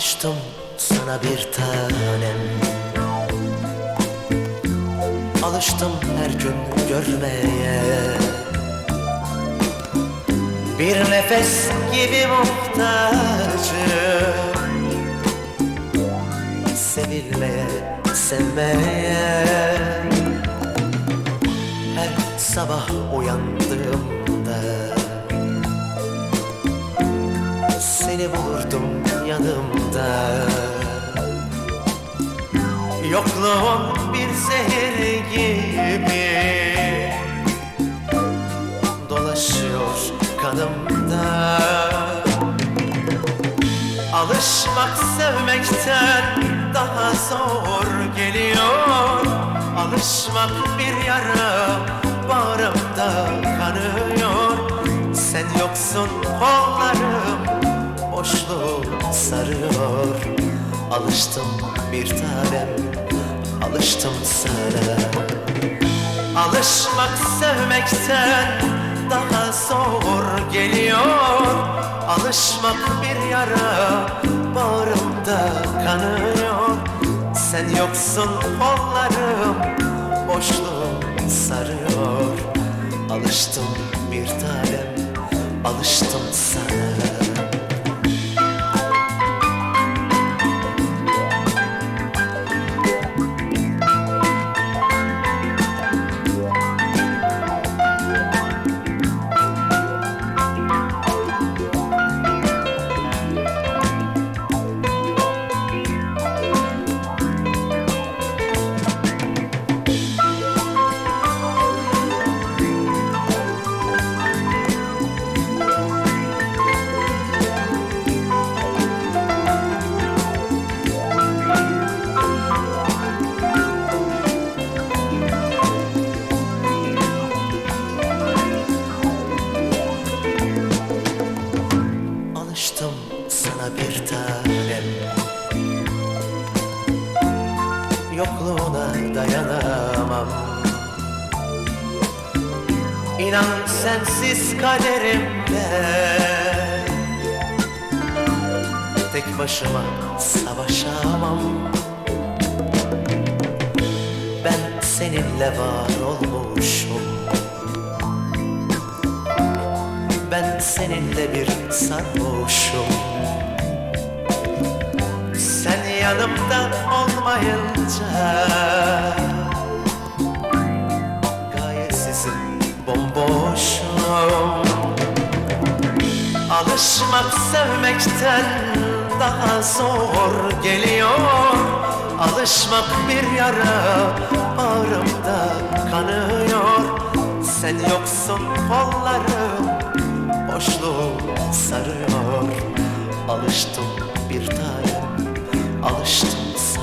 Alıştım sana bir tanem. Alıştım her gün görmeye. Bir nefes gibi muhtacım Sevilmeye, sevmeye. Her sabah uyandığımda Seni bulurdum yanımda. Yokluğun bir zehir gibi. Dolaşıyor kanımda. Alışmak sevmekten daha zor geliyor. Alışmak bir yara bağrımda kanıyor. Sen yoksun kollarım sarıyor. Alıştım bir tanem alıştım sana. Alışmak sevmekten daha zor geliyor. Alışmak bir yara bağrımda kanıyor. Sen yoksun kollarım boşluğum sarıyor. Alıştım bir tanem Dayanamam. İnan sensiz kaderimde. Tek başıma savaşamam. Ben seninle var olmuşum. Ben seninle bir sarhoşum. Sen yanımda olmayınca Gayesizim, bomboşum. Alışmak sevmekten daha zor geliyor. Alışmak bir yara ağrımda kanıyor. Sen yoksun kollarım boşluğu sarıyor. Alıştım bir tanem alıştım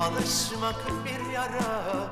Alışmak bir yara